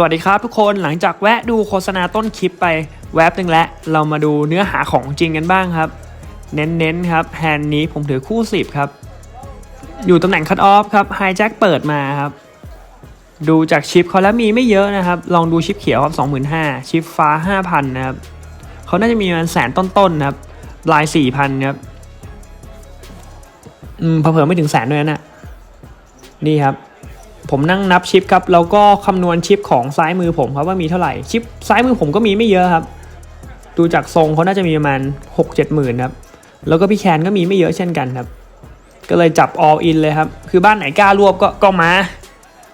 สวัสดีครับทุกคนหลังจากแวะดูโฆษณาต้นคลิปไปแวบหนึ่งแล้วเรามาดูเนื้อหาของจริงกันบ้างครับ เน้นๆครับแฮนด์นี้ผมถือคู่ 10 ครับ อยู่ตำแหน่งคัตออฟครับไฮแจ็คเปิดมาครับ ดูจากชิปเขาแล้วมีไม่เยอะนะครับ ลองดูชิปเขียวครับ25,000 ชิปฟ้า 5,000 นะครับเขาน่าจะมีประมาณแสนต้นๆนะครับ ลาย 4,000 ครับ อืมเผื่อไม่ถึงแสนด้วยนะนี่ครับ ผมนั่งนับชิปครับแล้วก็คำนวณชิปของซ้ายมือผมครับว่ามีเท่าไหร่ชิปซ้ายมือผมก็มีไม่เยอะครับ ดูจากทรงเขาน่าจะมีประมาณ 6 7หมื่นครับแล้วก็พี่แคนก็มีไม่เยอะเช่นกันครับ ก็เลยจับ all in เลยครับ คือบ้านไหนกล้ารวบก็ก็มา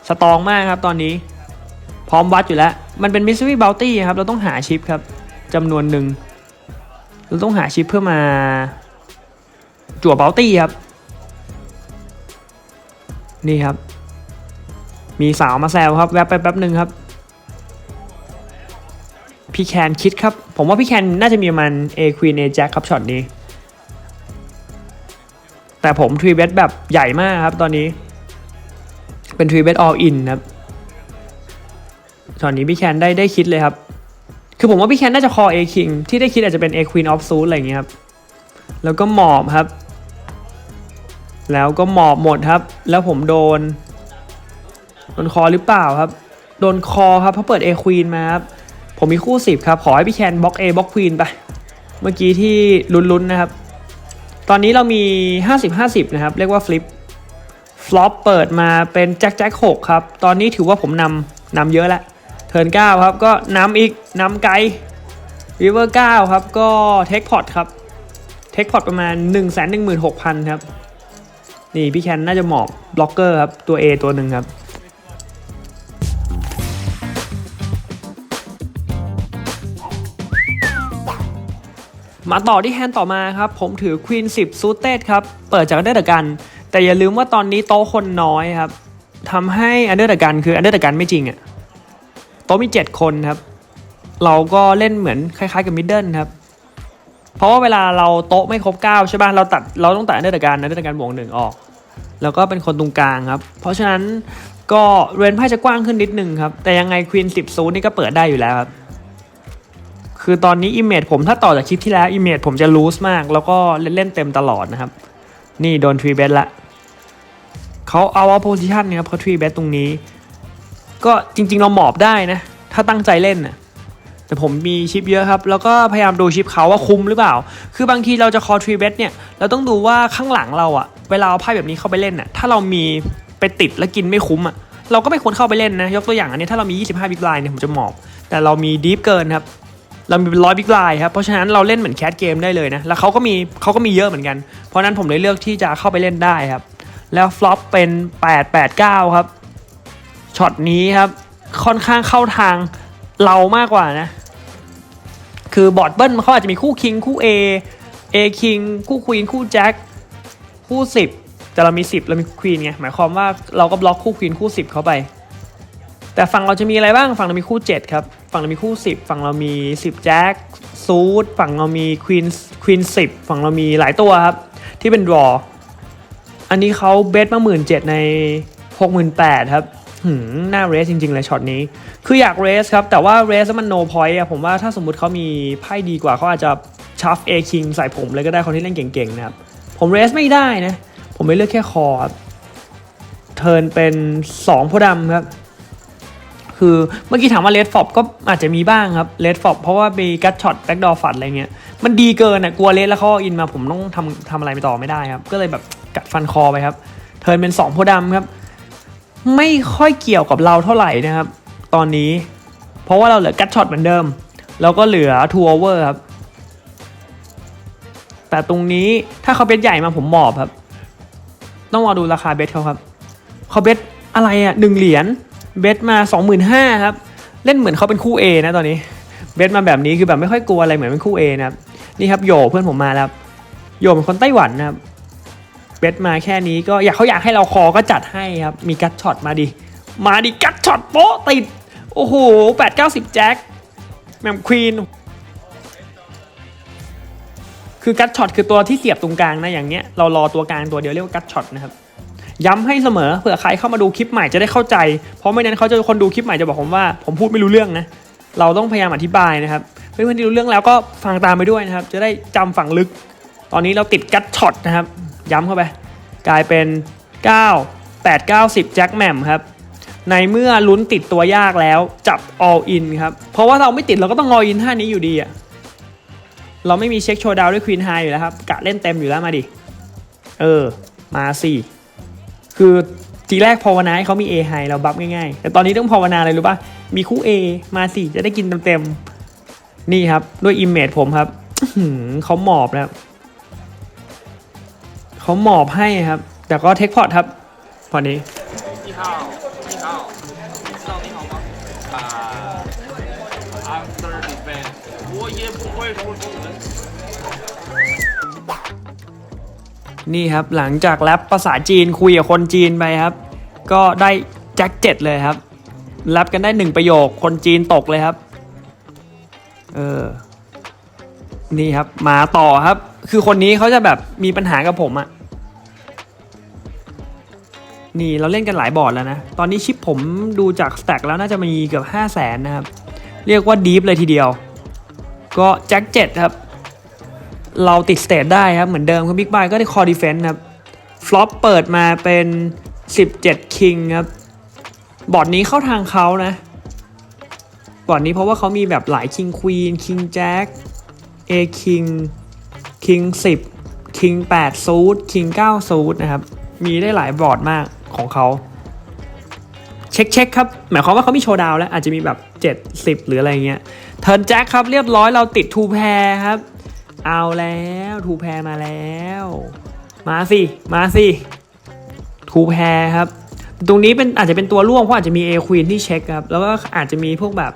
สตองมากครับตอนนี้ พร้อมวัดอยู่แล้ว มันเป็น mystery bounty ครับเราต้องหาชิปครับจำนวนหนึ่งเราต้องหาชิปเพื่อมาจั่ว bounty ครับนี่ครับ มีสาวมาแซวครับแวบไปแป๊บหนึ่งครับ พี่แคนคิดครับ ผมว่าพี่แคนน่าจะมีมาณ A Queen A Jack ครับช็อตนี้ แต่ผมทรีเบ t แบบใหญ่มากครับตอนนี้ เป็นทรีเบ t all in ครับช็อตนี้พี่แคนได้ได้คิดเลยครับ คือผมว่าพี่แคนน่าจะคอ A King ที่ได้คิดอาจจะเป็น A Queen of Suit อะไรอย่างเงี้ยครับ แล้วก็หมอบครับ แล้วก็หมอบหมดครับ แล้วผมโดน โดนคอหรือเปล่าครับ โดนคอครับเพราะเปิด A Queen มาครับ ผมมีคู่ 10 ครับ ขอให้พี่แคนบล็อก A บล็อก Queen ไป เมื่อกี้ที่ลุ้นๆนะครับ ตอนนี้เรามี 50-50 นะครับ เรียกว่าฟลิปฟลอปเปิดมาเป็นแจ็คแจ็ค6ครับ ตอนนี้ถือว่าผมนำนำเยอะแล้ว เทิร์น9ครับก็นำอีกนำไกลริเวอร์9ครับ ก็เทคพอตครับ เทคพอตประมาณ 1 1 6 0 0 0 ครับ นี่พี่แคนน่าจะหมอบบล็อกเกอร์ครับ ตัว A ตัวหนึ่งครับ มาต่อที่แฮนด์ต่อมาครับ ผมถือ Queen 10 Suited ครับ เปิดจาก Under the Gun แต่อย่าลืมว่าตอนนี้โต๊ะคนน้อยครับทำให้ Under the Gun คือ Under the Gun ไม่จริงอะโต๊ะมี 7 คนครับ เราก็เล่นเหมือนคล้ายๆกับ Middle ครับ เพราะว่าเวลาเราโต๊ะไม่ครบ 9 ใช่ป่ะเราตัดเราต้องตัด Under the Gun Under the Gun บวกหนึ่งออก แล้วก็เป็นคนตรงกลางครับ เพราะฉะนั้นก็เรนไพ่จะกว้างขึ้นนิดนึงครับแต่ยังไง Queen 10 Suit นี่ก็เปิดได้อยู่แล้วครับ คือตอนนี้ Image ผมถ้าต่อจากคลิปที่แล้ว Image ผมจะ loose มาก แล้วก็เล่นเต็มตลอดนะครับ นี่โดน3 bet ละเขาเอาเอา position เนี่ยครับเขา3 bet ตรงนี้ ก็จริง ๆ เราหมอบได้นะ ถ้าตั้งใจเล่นนะแต่ผมมีชิปเยอะครับ แล้วก็พยายามดูชิปเขาว่าคุ้มหรือเปล่า คือบางทีเราจะ call 3 bet เนี่ย เราต้องดูว่าข้างหลังเราอะเวลาเอาไพ่แบบนี้เข้าไปเล่นอะถ้าเรามีไปติดแล้วกินไม่คุ้มอะเราก็ไม่ควรเข้าไปเล่นนะ ยกตัวอย่างอันนี้ถ้าเรามี 25 big line เนี่ยผมจะหมอบ แต่เรามี deep เกินครับ เรามีเป็นร้อยบิ๊กไลน์ครับ เพราะฉะนั้นเราเล่นเหมือนแคสเกมได้เลยนะ แล้วเขาก็มีเขาก็มีเยอะเหมือนกัน เพราะฉะนั้นผมเลยเลือกที่จะเข้าไปเล่นได้ครับ แล้วฟลอปเป็น 889 ครับ ช็อตนี้ครับ ค่อนข้างเข้าทางเรามากกว่านะ คือบอร์ดเบิ้ลเขาอาจจะมีคู่คิงคู่ A A คิงคู่ควีนคู่แจ็คคู่ 10 แต่เรามี 10 เรามีควีนไง หมายความว่าเราก็บล็อกคู่ควีนคู่ 10 เข้าไป แต่ฝั่งเราจะมีอะไรบ้าง ฝั่งเรามีคู่ 7 ครับ ฝั่งเรามีคู่ 10 ฝั่งเรามี 10 แจ็คซูดฝั่งเรามีควีนควีน10ฝั่งเรามีหลายตัวครับ ที่เป็นดรอ อันนี้เขาเบสมาหมื่นเจ็ดใน68,000ครับหืมน่าเรสจริง ๆ เลยช็อตนี้ คืออยากเรสครับ แต่ว่าเรสมันโนพอยต์อะผมว่าถ้าสมมุติเขามีไพ่ดีกว่าเขาอาจจะชัฟเอคิงใส่ผมเลยก็ได้คนที่เล่นเก่ง ๆ นะครับ ผมเรสไม่ได้นะ ผมไม่เลือกแค่คอครับเทิร์นเป็น2โพธิ์ดำครับ คือเมื่อกี้ถามว่าเลดฟอบก็อาจจะมีบ้างครับเลดฟอบเพราะว่ามีกัตช็อตแบ็กดอฟัดอะไรเงี้ยมันดีเกินอะกลัวเลดแล้วเขาอินมาผมต้องทำทำอะไรไปต่อไม่ได้ครับ ก็เลยแบบกัดฟันคอไปครับ เทิร์นเป็น2โพธิ์ดำครับ ไม่ค่อยเกี่ยวกับเราเท่าไหร่นะครับ ตอนนี้ เพราะว่าเราเหลือกัตช็อตเหมือนเดิม แล้วก็เหลือทูโอเวอร์ครับ แต่ตรงนี้ถ้าเขาเบสใหญ่มาผมหมอบครับ ต้องรอดูราคาเบสเขาครับเขาเบสอะไรอะหนึ่งเหรียญ เบสมา 25,000ครับเล่นเหมือนเขาเป็นคู่ A นะตอนนี้เบสมาแบบนี้คือแบบไม่ค่อยกลัวอะไรเหมือนเป็นคู่ A นะครับนี่ครับโยเพื่อนผมมาแล้วโยเป็นคนไต้หวันนะครับเบสมาแค่นี้ก็อยากเขาอยากให้เราคอก็จัดให้ครับมีกัตช็อตมาดิมาดิกัตช็อตโป๊ะติดโอ้โห8 9 0แจ็คแมมควีนคือกัตช็อตคือตัวที่เสียบตรงกลางนะอย่างเงี้ยเรารอตัวกลางตัวเดียวเรียกว่ากัตช็อตนะครับ ย้ำให้เสมอเผื่อใครเข้ามาดูคลิปใหม่จะได้เข้าใจ เพราะไม่นั้นเขาจะคนดูคลิปใหม่จะบอกผมว่าผมพูดไม่รู้เรื่องนะเราต้องพยายามอธิบายนะครับเพื่อนๆที่รู้เรื่องแล้วก็ฟังตามไปด้วยนะครับ จะได้จำฝังลึก ตอนนี้เราติดกัดช็อตนะครับ ย้ำเข้าไป กลายเป็น 9 8 9 10แจ็คแหม่มครับในเมื่อลุ้นติดตัวยากแล้วจับ all in ครับ เพราะว่าเราไม่ติดเราก็ต้อง all in ท่านี้อยู่ดีอะเราไม่มีเช็คโชว์ดาวด้วยควีนไฮอยู่แล้วครับกะเล่นเต็มอยู่แล้วมาดิ เออ มาสิ คือทีแรกภาวนาให้เขามี A ไฮเราบัฟง่ายๆ แต่ตอนนี้ต้องภาวนาอะไรรู้ป่ะ มีคู่ A มาสิ จะได้กินเต็มๆ นี่ครับ ด้วยอิมเมจผมครับอื้อหือเขาหมอบนะครับ เขาหมอบให้ครับ แต่ก็เทคพอร์ตครับตอนนี้ 你好，你好，你知道你好吗？啊、uh,，After defense，我也不会说中 นี่ครับหลังจากแรปภาษาจีนคุยกับคนจีนไปครับ ก็ได้แจ็คเจ็ดเลยครับแรปกันได้หนึ่งประโยคคนจีนตกเลยครับ เออ นี่ครับ มาต่อครับ คือคนนี้เขาจะแบบมีปัญหากับผมอะนี่เราเล่นกันหลายบอร์ดแล้วนะ ตอนนี้ชิปผมดูจากสแต็กแล้วน่าจะมีเกือบ5 0 0แสนนะครับ เรียกว่าดีฟเลยทีเดียว ก็แจ็คเจ็ดครับ เราติดสเตทได้ครับ เหมือนเดิมครับบิ๊กบายก็ได้คอดีเฟนต์ครับฟลอปเปิดมาเป็น 17 คิงครับ บอร์ดนี้เข้าทางเขานะ บอร์ดนี้เพราะว่าเขามีแบบหลายคิงควีนคิงแจ็คเอคิงคิง10คิง8ซูดคิง9ซูดนะครับ มีได้หลายบอร์ดมากของเขาเช็คเช็คครับ หมายความว่าเขามีโชว์ดาวแล้ว อาจจะมีแบบ 70 หรืออะไรเงี้ยเทิร์นแจ็คครับ เรียบร้อยเราติดทูแพรครับ เอาแล้วทูแพรมาแล้ว มาสิ มาสิทูแพรครับ ตรงนี้เป็นอาจจะเป็นตัวร่วงเพราะอาจจะมี A ควีนที่เช็คครับ แล้วก็อาจจะมีพวกแบบ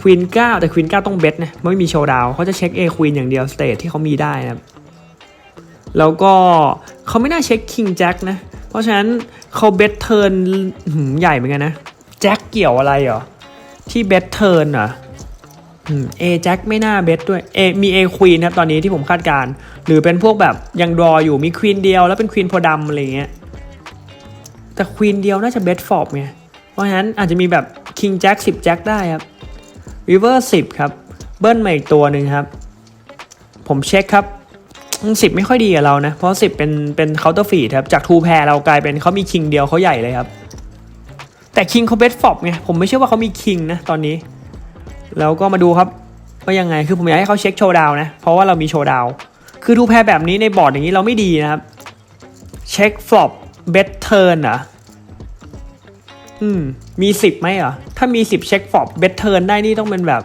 ควีน9แต่ควีน9ต้องเบสนะไม่มีโชว์ดาวเขาจะเช็ค A ควีนอย่างเดียวสเตทที่เขามีได้นะครับแล้วก็เขาไม่น่าเช็คคิงแจ็คนะ เพราะฉะนั้นเขาเบสเทิร์นใหญ่เหมือนกันนะแจ็คเกี่ยวอะไรเหรอที่เบสเทิร์นเหรอ เอแจ็คไม่น่าเบสด้วยเอมีเอควีนครับตอนนี้ที่ผมคาดการ์หรือเป็นพวกแบบยังรออยู่มีควีนเดียวแล้วเป็นควีนโพดำอะไรเงี้ยแต่ควีนเดียวน่าจะเบสฟอบไงเพราะฉะนั้นอาจจะมีแบบคิงแจ็คสิบแจ็คได้ครับริเวอร์สิบครับเบิ้ลมาอีกตัวหนึ่งครับ ผมเช็คครับสิบไม่ค่อยดีกับเรานะ เพราะสิบเป็นเป็นเคาน์เตอร์ฟีดครับ จากทูแพรเรากลายเป็นเขามีคิงเดียวเขาใหญ่เลยครับ แต่คิงเขาเบสฟอบไงผมไม่เชื่อว่าเขามีคิงนะตอนนี้ แล้วก็มาดูครับว่ายังไงคือผมอยากให้เขาเช็คโชว์ดาวนะ เพราะว่าเรามีโชว์ดาวคือทูแพรแบบนี้ในบอร์ดอย่างนี้เราไม่ดีนะครับ เช็คฟลอปเบสเทิร์นเหรออืม มี10ไหมเหรอถ้ามี10เช็คฟลอปเบสเทิร์นได้นี่ต้องเป็นแบบ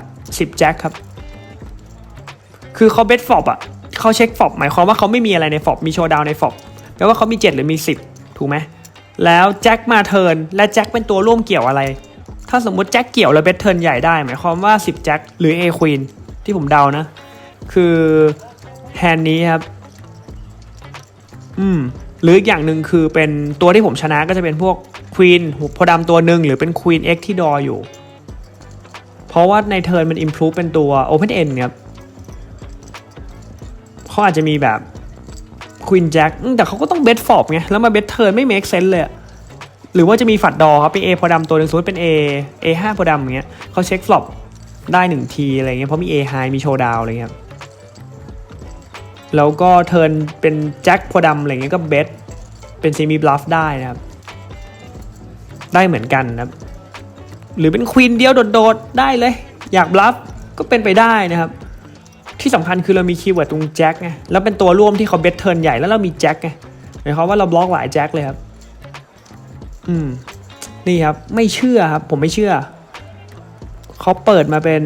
10แจ็คครับ คือเขาเบสฟลอปอะเขาเช็คฟลอปหมายความว่าเขาไม่มีอะไรในฟลอปมีโชว์ดาวในฟลอปแปลว่าเขามี7หรือมี10ถูกไหมแล้วแจ็คมาเทิร์นและแจ็คเป็นตัวร่วมเกี่ยวอะไร ถ้าสมมุติแจ็คเกี่ยวแล้วเบสเทิร์นใหญ่ได้ หมายความว่า 10 แจ็คหรือ A ควีนที่ผมเดานะ คือแฮนนี้ครับ อืม หรืออีกอย่างหนึ่งคือเป็นตัวที่ผมชนะก็จะเป็นพวกควีนพอดำตัวหนึ่งหรือเป็นควีน X ที่ดออยู่ เพราะว่าในเทิร์นมันอิ p พ o v e เป็นตัว Open End ครับเขาอาจจะมีแบบควีนแจ็คแต่เขาก็ต้องเบสฟอบไง แล้วมาเบสเทิร์นไม่ make sense เลยอะ หรือว่าจะมีฝัดดอครับเป็น A โพดำตัวหนึ่งสมมติเป็น A A 5โพดำอย่างเงี้ยเขาเช็คฟลอปได้หนึ่งทีอะไรเงี้ยเพราะมี A high มีโชว์ดาวอะไรเงี้ยแล้วก็เทิร์นเป็นแจ็คโพดำอะไรเงี้ยก็เบสเป็นซีมีบลัฟได้นะครับ ได้เหมือนกันนะครับ หรือเป็นควีนเดียวโดดๆได้เลย อยากบลัฟก็เป็นไปได้นะครับ ที่สำคัญคือเรามีคีย์เวิร์ดตรงแจ็คไงแล้วเป็นตัวร่วมที่เขาเบสเทิร์นใหญ่แล้วเรามีแจ็คไงหมายความว่าเราบล็อกหลายแจ็คเลยครับ อืม นี่ครับ ไม่เชื่อครับ ผมไม่เชื่อ เขาเปิดมาเป็น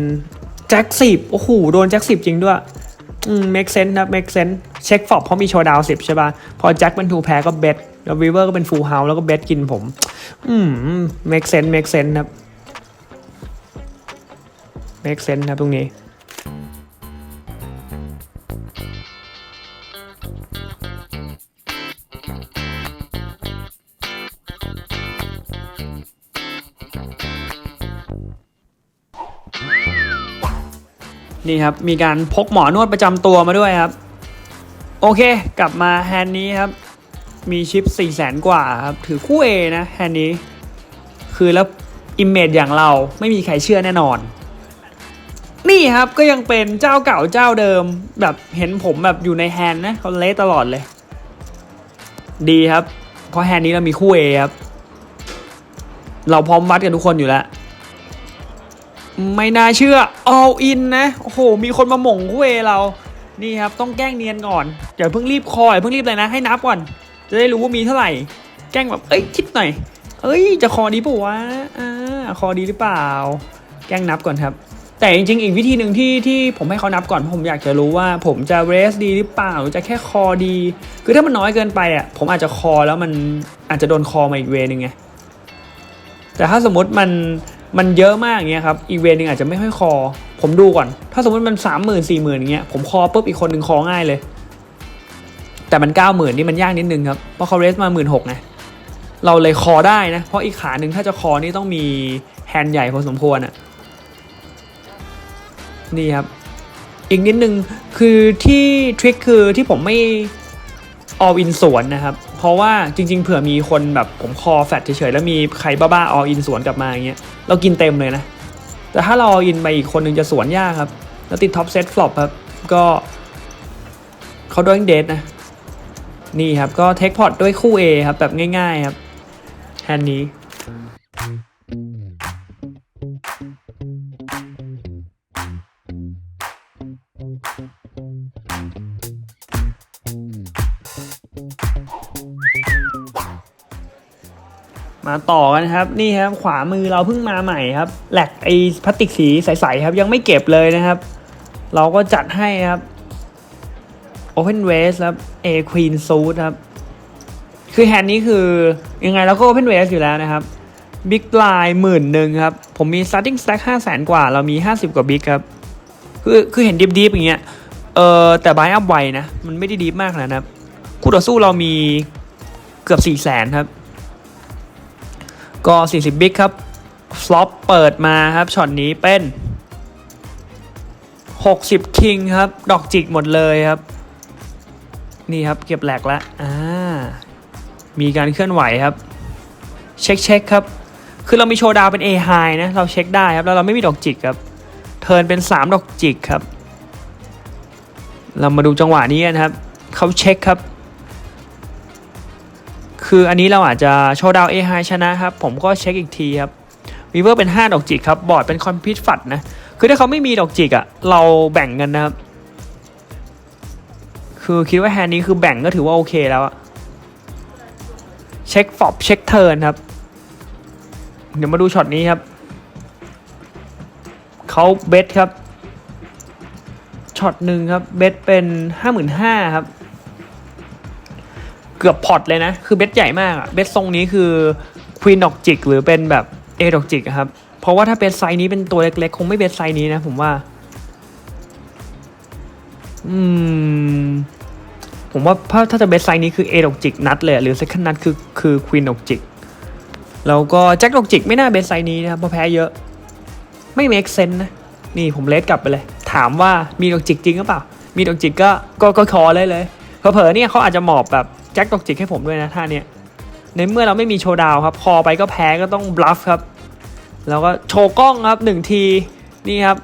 แจ็คสิบโอ้โห โดนแจ็คสิบจริงด้วย อืม make sense นะ make sense เช็คฟอบเพราะมีโชว์ดาวสิบใช่ป่ะ พอแจ็คเป็นทูแพ้ก็เบสแล้ววีเวอร์ก็เป็นฟูลเฮาแล้วก็เบสกินผม อืม make sense make sense ครับ make sense ครับตรงนี้ นี่ครับ มีการพกหมอนวดประจำตัวมาด้วยครับ โอเค กลับมาแฮนด์นี้ครับ มีชิป 4 0 0แสนกว่าครับ ถือคู่ A นะแฮนด์นี้ คือแล้วอิมเมจอย่างเราไม่มีใครเชื่อแน่นอน นี่ครับก็ยังเป็นเจ้าเก่าเจ้าเดิม แบบเห็นผมแบบอยู่ในแฮนด์นะเขาเละตลอดเลย ดีครับ เพราะแฮนด์นี้เรามีคู่ A ครับ เราพร้อมวัดกันทุกคนอยู่แล้ว ไม่น่าเชื่อ all in นะ โอ้โห มีคนมาหม่งคู่ A เรา นี่ครับ ต้องแกล้งเนียนก่อนอย่าเพิ่งรีบคอยเพิ่งรีบเลยนะ ให้นับก่อน จะได้รู้ว่ามีเท่าไหร่ แกล้งแบบ เอ้ย คิดหน่อย เอ้ย จะคอดีปะวะอ่าคอดีหรือเปล่า แกล้งนับก่อนครับ แต่จริงๆ อีกวิธีหนึ่งที่ที่ผมให้เขานับก่อน เพราะผมอยากจะรู้ว่า ผมจะเรสดีหรือเปล่าหรือจะแค่คอดี คือถ้ามันน้อยเกินไปอะ ผมอาจจะคอแล้วมันอาจจะโดนคอมาอีกเวนึงไง แต่ถ้าสมมติมัน มันเยอะมากอย่างเงี้ยครับอีเวนต์นึงอาจจะไม่ค่อยคอ ผมดูก่อน ถ้าสมมติมันสามหมื่นสี่หมื่นอย่างเงี้ยผมคอปุ๊บอีกคนหนึ่งคอง่ายเลย แต่มันเก้าหมื่นนี่มันยากนิดนึงครับเพราะเขาเรสมาหมื่นหกไงเราเลยคอได้นะเพราะอีกขาหนึ่งถ้าจะคอนี่ต้องมีแฮนด์ใหญ่พอสมควรอะนี่ครับ อีกนิดนึงคือที่ทริคคือที่ผมไม่ all in สวนนะครับ เพราะว่าจริง ๆ เผื่อมีคนแบบผมคอแฟตเฉยๆ แล้วมีใครบ้าๆออินสวนกลับมาอย่างเงี้ยเรากินเต็มเลยนะ แต่ถ้าเราออินไปอีกคนหนึ่งจะสวนยากครับ แล้วติดท็อปเซตฟลอปครับ ก็เขาโดนเดทนะ นี่ครับก็เทคพอร์ตด้วยคู่ A ครับแบบง่ายๆครับแฮนด์นี้ มาต่อกันครับ นี่ครับขวามือเราเพิ่งมาใหม่ครับแหลกไอพลาสติกสีใสๆครับยังไม่เก็บเลยนะครับ เราก็จัดให้ครับ Open w a s t ครับ A Queen Suit ครับ คือแฮนด์นี้คือยังไงเราก็ Open w a s t อยู่แล้วนะครับ Big Line หมื่นหนึ่งครับ ผมมี starting stack 5 0 0แสนกว่า เรามี 50 กว่า Big ครับ คือคือเห็นดิฟๆอย่างเงี้ย เออแต่ buy up ไวนะ มันไม่ได้ดีฟมากนะครับ คู่ต่อสู้เรามีเกือบ4 0 0แสนครับ ก็ 40 บิ๊กครับฟลอปเปิดมาครับช็อตนี้เป็น 60 คิงครับ ดอกจิกหมดเลยครับ นี่ครับเก็บแหลกแล้วอ่ามีการเคลื่อนไหวครับ เช็คเช็คครับ คือเรามีโชว์ดาวเป็น A high นะ เราเช็คได้ครับ แล้วเราไม่มีดอกจิกครับ เทิร์นเป็น 3 ดอกจิกครับ เรามาดูจังหวะนี้กันครับ เขาเช็คครับ คืออันนี้เราอาจจะโชว์ดาวเอไฮชนะครับ ผมก็เช็คอีกทีครับวีเวอร์เป็น 5 ดอกจิกครับ บอร์ดเป็นคอมพิวฟัดนะ คือถ้าเขาไม่มีดอกจิกอะ่ะ เราแบ่งกันนะครับ คือคิดว่าแฮนนี้คือแบ่งก็ถือว่าโอเคแล้วอะเช็คฟอบเช็คเทิร์นครับ เดี๋ยวมาดูช็อตนี้ครับ เขาเบสครับ ช็อตหนึ่งครับ เบสเป็น 55,000ครับ เกือบพอตเลยนะ คือเบ็ดใหญ่มากอะเบ็ดทรงนี้คือควีนดอกจิกหรือเป็นแบบเอดอกจิกครับ เพราะว่าถ้าเป็นไซส์นี้เป็นตัวเล็กๆ คงไม่เบ็ดไซส์นี้นะผมว่า อืม ผมว่าถ้าถ้าจะเบ็ดไซส์นี้คือเอดอกจิกนัดเลย หรือเซคันนัดคือคือควีนดอกจิกแล้วก็แจ็คดอกจิกไม่น่าเบ็ดไซส์นี้นะครับเพราะแพ้เยอะ ไม่เมคเซนนะนี่ผมเลสกลับไปเลย ถามว่ามีดอกจิกจริงหรือเปล่า มีดอกจิกก็ก็ก็คอเลยเลยเผลอๆเนี่ยเขาอาจจะหมอบแบบ แจ็คดอกจิกให้ผมด้วยนะท่าเนี้ยในเมื่อเราไม่มีโชว์ดาวครับ พอไปก็แพ้ก็ต้องบลัฟครับ แล้วก็โชว์กล้องครับหนึ่งทีนี่ครับ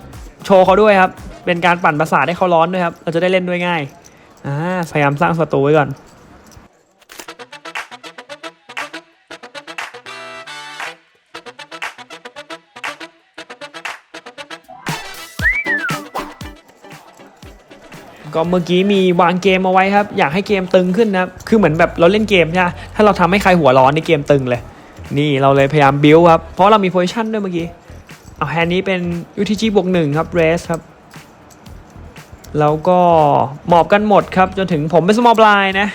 โชว์เขาด้วยครับ เป็นการปั่นประสาทให้เขาร้อนด้วยครับ เราจะได้เล่นด้วยง่ายอ่าพยายามสร้างศัตรูไว้ก่อน ก็เมื่อกี้มีวางเกมเอาไว้ครับ อยากให้เกมตึงขึ้นนะครับคือเหมือนแบบเราเล่นเกมใช่ไหมถ้าเราทำให้ใครหัวร้อนในเกมตึงเลย นี่เราเลยพยายามบิวครับ เพราะเรามีโพซิชันด้วยเมื่อกี้ เอาแฮนด์นี้เป็น UTG บวกหนึ่งครับเรสครับ แล้วก็หมอบกันหมดครับ จนถึงผมเป็นสมอลบลายนะ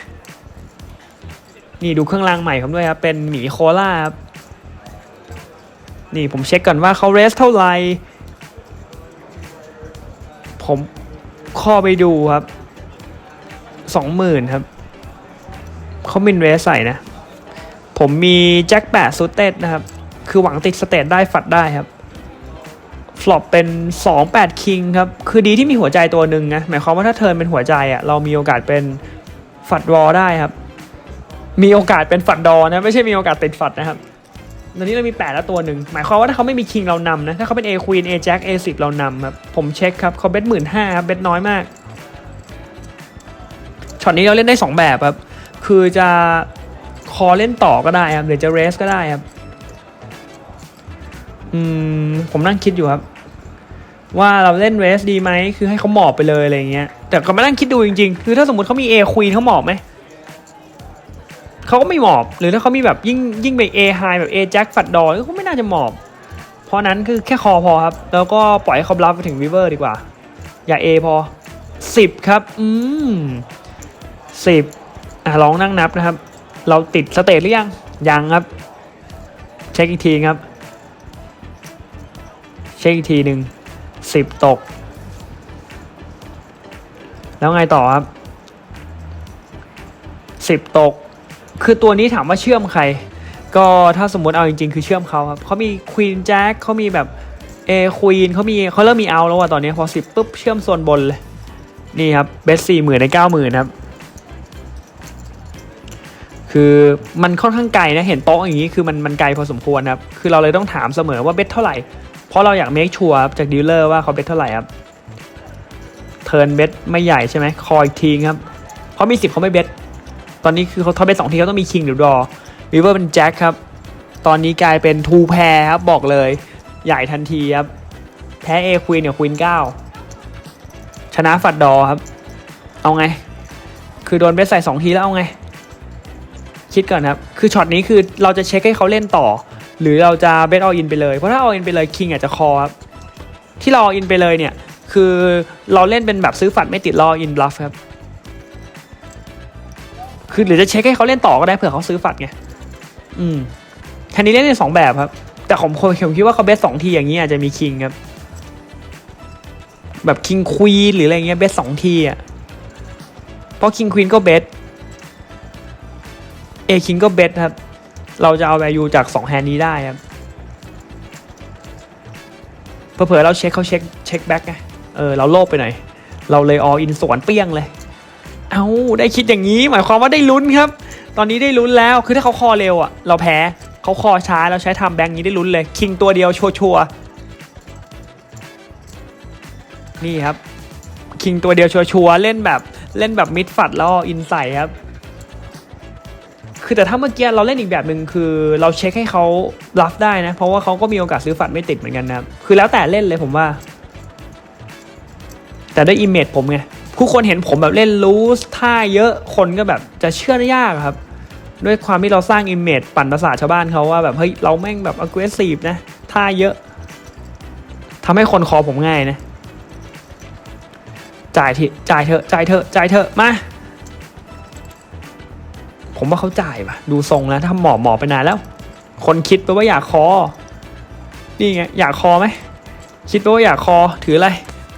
นี่ดูเครื่องรางใหม่ผมด้วยครับ เป็นหมีโคล่าครับ นี่ผมเช็คก่อนว่าเขาเรสเท่าไหร่ผม ขอไปดูครับสองหมื่นครับเขามินเรสใส่นะ ผมมีแจ็คแปดซูเต็ดนะครับ คือหวังติดสเตตได้ฝัดได้ครับฟลอปเป็น 2 8 คิงครับ คือดีที่มีหัวใจตัวหนึ่งนะ หมายความว่าถ้าเทิร์นเป็นหัวใจอะ่ะ เรามีโอกาสเป็นฝัดวอได้ครับ มีโอกาสเป็นฝัดดอนะ ไม่ใช่มีโอกาสติดฝัดนะครับ ตอนนี้เรามี 8 แล้วตัวหนึ่ง หมายความว่าถ้าเขาไม่มีคิงเรานำนะ ถ้าเขาเป็น A Queen A Jack A 10เรานำครับ ผมเช็คครับเขาเบ็ดหมื่นห้าครับ เบ็ดน้อยมาก ช็อตนี้เราเล่นได้ 2 แบบครับ คือจะคอเล่นต่อก็ได้ครับ หรือจะเรสก็ได้ครับ อืม ผมนั่งคิดอยู่ครับ ว่าเราเล่นเรสดีไหม คือให้เขาหมอบไปเลยอะไรเงี้ย แต่ก็มานั่งคิดดูจริงๆ คือถ้าสมมติเขามี A Queen เขาหมอบไหม เขาก็ไม่หมอบ หรือถ้าเขามีแบบยิ่งยิ่งไป A high แบบ A jack ฝัดดอยก็ไม่น่าจะหมอบ เพราะนั้นคือแค่คอพอครับ แล้วก็ปล่อยให้เขารับไปถึง river ดีกว่า อย่า A พอ 10 ครับ อืม10อะลองนั่งนับนะครับ เราติดสเตจหรือยัง ยังครับ เช็คอีกทีครับ เช็คอีกทีหนึ่งสิบตก แล้วไงต่อครับสิบตก คือตัวนี้ถามว่าเชื่อมใคร ก็ถ้าสมมติเอาจริงๆ คือเชื่อมเขาครับเขามีควีนแจ็คเขามีแบบเอควีนเขามีเขาเริ่มมีเอาแล้วว่ะตอนนี้พอสิบปุ๊บเชื่อมโซนบนเลย นี่ครับเบสสี่หมื่นในเก้าหมื่นครับ คือมันค่อนข้างไกลนะเห็นโต๊ะอย่างนี้คือมันมันไกลพอสมควรครับ คือเราเลยต้องถามเสมอว่าเบสเท่าไหร่ เพราะเราอยากเมคชัวร์จากดีลเลอร์ว่าเขาเบสเท่าไหร่ครับเทิร์นเบสไม่ใหญ่ใช่ไหมคอยทีครับเพราะมีสิบเขาไม่เบส ตอนนี้คือเขาทอเบสสองทีเขาต้องมีคิงหรือดอริเวอร์เป็นแจ็คครับ ตอนนี้กลายเป็นทูแพรครับบอกเลย ใหญ่ทันทีครับ แพ้เอควีนกับควีนเก้าชนะฝัดดอครับ เอาไง คือโดนเบสใส่สองทีแล้วเอาไง คิดก่อนครับ คือช็อตนี้คือเราจะเช็คให้เขาเล่นต่อ หรือเราจะเบสเอออินไปเลย เพราะถ้าเอออินไปเลยคิงอาจจะคอครับ ที่เราอินไปเลยเนี่ย คือเราเล่นเป็นแบบซื้อฝัดไม่ติดรออินบลัฟครับ คือหรือจะเช็คให้เขาเล่นต่อก็ได้เผื่อเขาซื้อฝัดไงอืมคันนี้เล่นในสองแบบครับ แต่ผมผมคิดว่าเขาเบสสองทีอย่างนี้อาจจะมีคิงครับ แบบคิงควีนหรืออะไรเงี้ยเบสสองทีอะเพราะคิงควีนก็เบสเอคิงก็เบสครับ เราจะเอา value จาก2แฮนด์นี้ได้ครับเผื่อๆเราเช็คเขาเช็คเช็คแบ็กไงเออเราโลภไปหน่อย เราเลยออินสวนเปี้ยงเลย เอาได้คิดอย่างนี้ หมายความว่าได้ลุ้นครับ ตอนนี้ได้ลุ้นแล้วคือถ้าเขาคอเร็วอะ เราแพ้เขาคอช้าเราใช้ทำแบงค์นี้ได้ลุ้นเลย คิงตัวเดียวชัวร์ๆนี่ครับ คิงตัวเดียวชัวร์ๆเล่นแบบเล่นแบบมิดฝัดแล้วอินใส่ครับ คือแต่ถ้าเมื่อกี้เราเล่นอีกแบบหนึ่งคือเราเช็คให้เขารับได้นะ เพราะว่าเขาก็มีโอกาสซื้อฝัดไม่ติดเหมือนกันนะคือแล้วแต่เล่นเลยผมว่า แต่ด้วยอิมเมจผมไง ผู้คนเห็นผมแบบเล่นลูสท่าเยอะคนก็แบบจะเชื่อได้ยากครับ ด้วยความที่เราสร้างอิมเมจปั่นประสาทชาวบ้านเขาว่าแบบเฮ้ยเราแม่งแบบ aggressive นะท่าเยอะทำให้คนคอผมง่ายนะ จ่ายทีจ่ายเถอะจ่ายเถอะจ่ายเถอะมาผมว่าเขาจ่ายป่ะดูทรงแล้วถ้าหมอบหมอบไปนานแล้ว คนคิดไปว่าอยากคอ นี่ไงอยากคอไหมคิดไปว่าอยากคอถืออะไร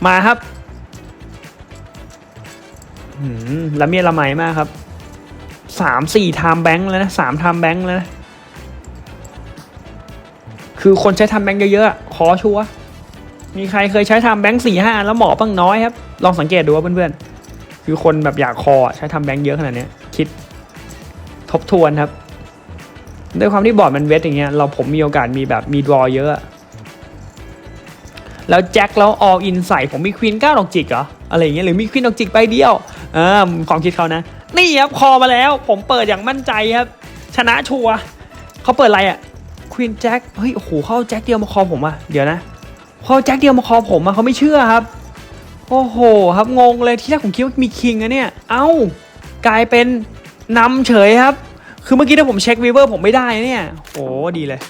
มาครับ ละเมียละไมมากครับสามสี่ไทม์แบงค์แล้วนะสามไทม์แบงค์แล้วนะคือคนใช้ไทม์แบงค์เยอะๆอะขอชัวมีใครเคยใช้ไทม์แบงค์สี่ห้าแล้วหมอบ้างน้อยครับ ลองสังเกตดูว่าเพื่อนๆ คือคนแบบอยากคอใช้ไทม์แบงค์เยอะขนาดนี้คิดทบทวนครับ ด้วยความที่บอร์ดมันเวทอย่างเงี้ยเราผมมีโอกาสมีแบบมีดรอเยอะแล้วแจ็คแล้วอออินใส่ผมมีควีนเก้าดอกจิกเหรออะไรอย่างเงี้ยหรือมีควีนดอกจิกใบเดียว เออความคิดเขานะ นี่ครับคอมาแล้ว ผมเปิดอย่างมั่นใจครับ ชนะชัวร์เขาเปิดอะไรอะควีนแจ็คเฮ้ยโอ้โหเขาเอาแจ็คเดียวมาคอผมอะเดี๋ยวนะเขาเอาแจ็คเดียวมาคอผมอะเขาไม่เชื่อครับโอ้โห ครับงงเลยที่แรกผมคิดว่ามีคิงนะเนี่ย เอ้ากลายเป็นนำเฉยครับ คือเมื่อกี้ถ้าผมเช็ควีเวอร์ผมไม่ได้เนี่ยโอ้ดีเลย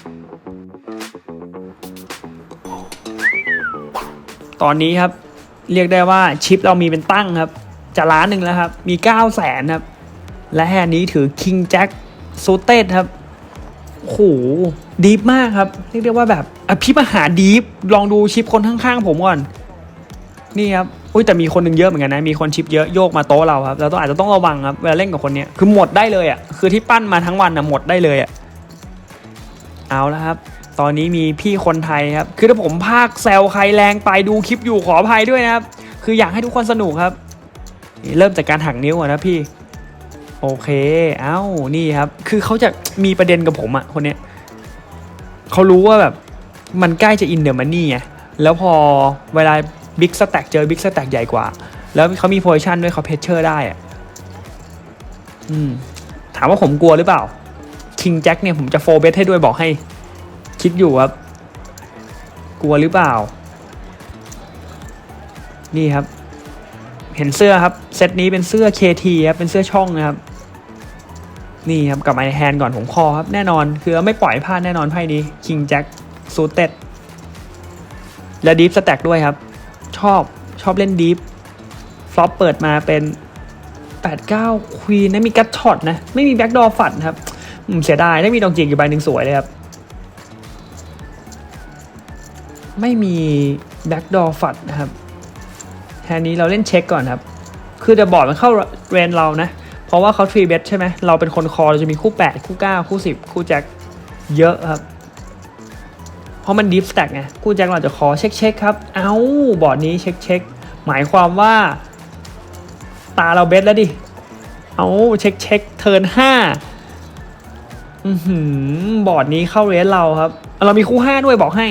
ตอนนี้ครับเรียกได้ว่าชิปเรามีเป็นตั้งครับ จะล้านหนึ่งแล้วครับ มี 9 0 0แสนครับ และแฮนนี้ถือ King Jack s u i t e d ครับโอ้โหดีฟมากครับเรียกได้ว่าแบบอภิมหาดีฟลองดูชิปคนข้างๆผมก่อน นี่ครับอุ้ยแต่มีคนหนึ่งเยอะเหมือนกันนะ มีคนชิปเยอะโยกมาโต๊ะเราครับ เราต้องอาจจะต้องระวังครับ เวลาเล่นกับคนเนี้ยคือหมดได้เลยอะ คือที่ปั้นมาทั้งวันอะหมดได้เลยอะ เอาแล้วครับ ตอนนี้มีพี่คนไทยครับ คือถ้าผมพากแซวใครแรงไปดูคลิปอยู่ขออภัยด้วยนะครับ คืออยากให้ทุกคนสนุกครับ เริ่มจากการหักนิ้วก่อนนะพี่ โอเค เอ้า นี่ครับ คือเขาจะมีประเด็นกับผมอะคนเนี้ยเขารู้ว่าแบบมันใกล้จะอินเดอร์มันนี่ไง แล้วพอเวลาบิ๊กสแต็กเจอบิ๊กสแต็กใหญ่กว่า แล้วเขามีโพซิชันด้วยเขาเพชเชอร์ได้อะอืม ถามว่าผมกลัวหรือเปล่าคิงแจ็คเนี่ยผมจะโฟเบสให้ด้วยบอกให้ คิดอยู่ครับ กลัวหรือเปล่า นี่ครับ เห็นเสื้อครับ เซตนี้เป็นเสื้อ KT ครับ เป็นเสื้อช่องนะครับ นี่ครับกลับมาในแฮนด์ก่อนผมคอครับ แน่นอน คือไม่ปล่อยพลาดแน่นอนไพ่นี้ King Jack ซูเต็ดและดีฟสแต็กด้วยครับ ชอบชอบเล่นดีฟฟลอปเปิดมาเป็น 8-9ควีนนะมีกัตช็อตนะ ไม่มีแบ็กดอร์ฝัดครับอืมเสียดายถ้มีดองจิกอยู่ใบหนึ่งสวยเลยครับ ไม่มีแบ็กดอร์ฝัดนะครับ แทนนี้เราเล่นเช็คก่อนครับ คือเดอะบอร์ดมันเข้าเรนเรานะ เพราะว่าเขาทรีเบสใช่ไหม เราเป็นคนคอเราจะมีคู่ 8 คู่ 9 คู่ 10 คู่แจ็คเยอะครับ เพราะมันดิฟสแต็กไง คู่แจ็คเราจะคอเช็คเช็คครับ เอ้าบอร์ดนี้เช็คเช็คหมายความว่า ตาเราเบสแล้วดิ เอาเช็คเช็คเทิร์นห้าอือหือบอร์ดนี้เข้าเรสเราครับ เรามีคู่5ด้วยบอกให้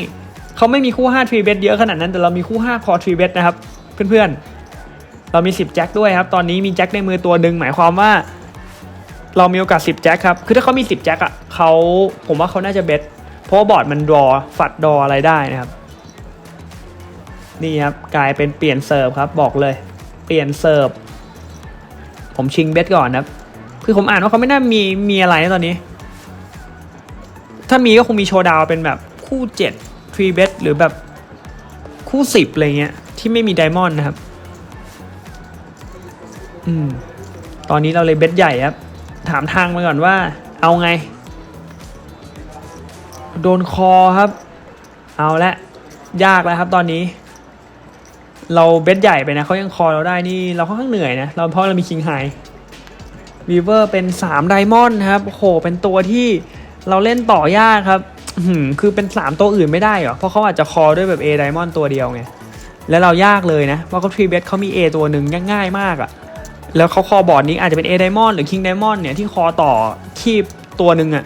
เขาไม่มีคู่5ทรีเบสเยอะขนาดนั้น แต่เรามีคู่5คอทรีเบสนะครับ เพื่อนๆ เรามี 10 แจ็คด้วยครับ ตอนนี้มีแจ็คในมือตัวหนึ่งหมายความว่า เรามีโอกาส 10 แจ็คครับ คือถ้าเขามี 10 แจ็คอะเขาผมว่าเขาน่าจะเบสเพราะว่าบอร์ดมันดรอฝัดดรออะไรได้นะครับ นี่ครับกลายเป็นเปลี่ยนเซิร์ฟครับบอกเลย เปลี่ยนเซิร์ฟผมชิงเบสก่อนนะครับ คือผมอ่านว่าเขาไม่น่ามีมีอะไรนะตอนนี้ ถ้ามีก็คงมีโชว์ดาวเป็นแบบคู่7ทรีเบสหรือแบบคู่ 10อะไรเงี้ย ที่ไม่มีไดมอนด์นะครับ อืม ตอนนี้เราเลยเบสใหญ่ครับ ถามทางมาก่อนว่า เอาไง โดนคอครับ เอาละยากแล้วครับตอนนี้ เราเบสใหญ่ไปนะเขายังคอเราได้นี่เราค่อนข้างเหนื่อยนะเราเพราะเรามีคิงไฮวีเวอร์เป็น3ไดมอนด์ครับโหเป็นตัวที่เราเล่นต่อยากครับอื้อหือคือเป็น 3 ตัวอื่นไม่ได้เหรอ เพราะเขาอาจจะคอด้วยแบบ A ไดมอนด์ตัวเดียวไง แล้วเรายากเลยนะว่าเขาทรีเบสเขามี A ตัวหนึ่งง่ายๆมากอะแล้วเขาคอบอร์ดนี้อาจจะเป็น A ไดมอนด์หรือ King Diamond เนี่ยที่คอต่อคีบตัวหนึ่งอะ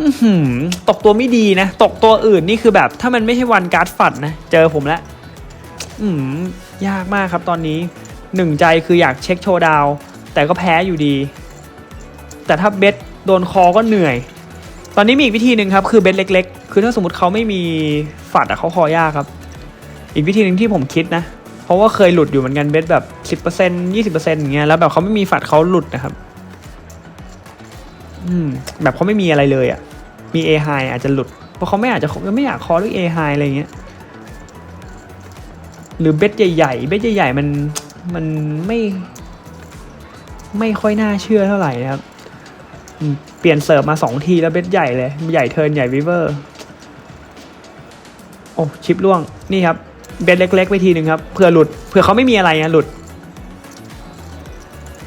อื้อหือตกตัวไม่ดีนะ ตกตัวอื่นนี่คือแบบถ้ามันไม่ใช่วันการ์ดฝัดนะ เจอผมแล้วอืมยากมากครับตอนนี้หนึ่งใจคืออยากเช็คโชว์ดาว แต่ก็แพ้อยู่ดี แต่ถ้าเบสโดนคอก็เหนื่อย ตอนนี้มีอีกวิธีหนึ่งครับ คือเบสเล็ก ๆ คือถ้าสมมติเขาไม่มีฝัดอะเขาคอยากครับ อีกวิธีหนึ่งที่ผมคิดนะ เพราะว่าเคยหลุดอยู่เหมือนกันเบสแบบ 10% 20%อย่างเงี้ยแล้วแบบเขาไม่มีฝัดเขาหลุดนะครับ อืม แบบเขาไม่มีอะไรเลยอะมี A high อาจจะหลุด เพราะเขาไม่อาจจะไม่อยากคอด้วย A high อะไรเงี้ย หรือเบ็ดใหญ่ๆ เบ็ดใหญ่ๆมันมันไม่ ไม่ค่อยน่าเชื่อเท่าไหร่นะครับเปลี่ยนเสิร์ฟมาสองทีแล้วเบ็ดใหญ่เลย ใหญ่เทิร์นใหญ่วิเวอร์ โอ้ ชิปล่วง นี่ครับ เบ็ดเล็ก ๆ ไปทีหนึ่งครับเผื่อหลุดเผื่อเขาไม่มีอะไรอะหลุด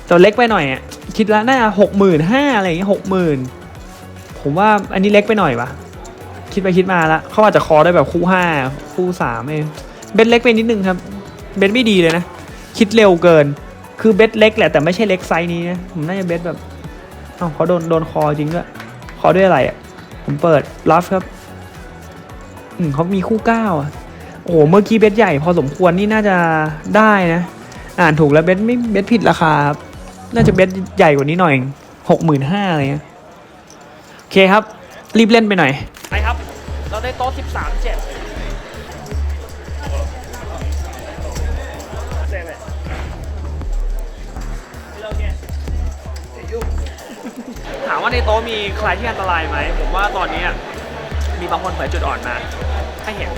ตัวเล็กไปหน่อยอะคิดแล้วน่าหกหมื่นห้าอะไรอย่างเงี้ยหกหมื่นผมว่าอันนี้เล็กไปหน่อยปะคิดไปคิดมาแล้วเขาอาจจะคอได้แบบคู่ห้าคู่สามเองเบ็ดเล็กไปนิดนึงครับ เบ็ดไม่ดีเลยนะ คิดเร็วเกิน คือเบ็ดเล็กแหละแต่ไม่ใช่เล็กไซส์นี้นะผมน่าจะเบ็ดแบบเอ้าเขาโดนโดนคอจริงด้วยคอด้วยอะไรอะผมเปิดลัฟครับ อืมเขามีคู่เก้าอะ โอ้โหเมื่อกี้เบ็ดใหญ่พอสมควรนี่น่าจะได้นะ อ่านถูกแล้วเบ็ดไม่เบ็ดผิดราคาครับน่าจะเบ็ดใหญ่กว่านี้หน่อยหกหมื่นห้าอะไรเงี้ยโอเคครับ รีบเล่นไปหน่อยไปครับ เราได้โต๊ะสิบสามเจ็ดถามว่าในโต๊ะมีใครที่อันตรายไหม ผมว่าตอนนี้มีบางคนเผยจุดอ่อนมาให้เห็น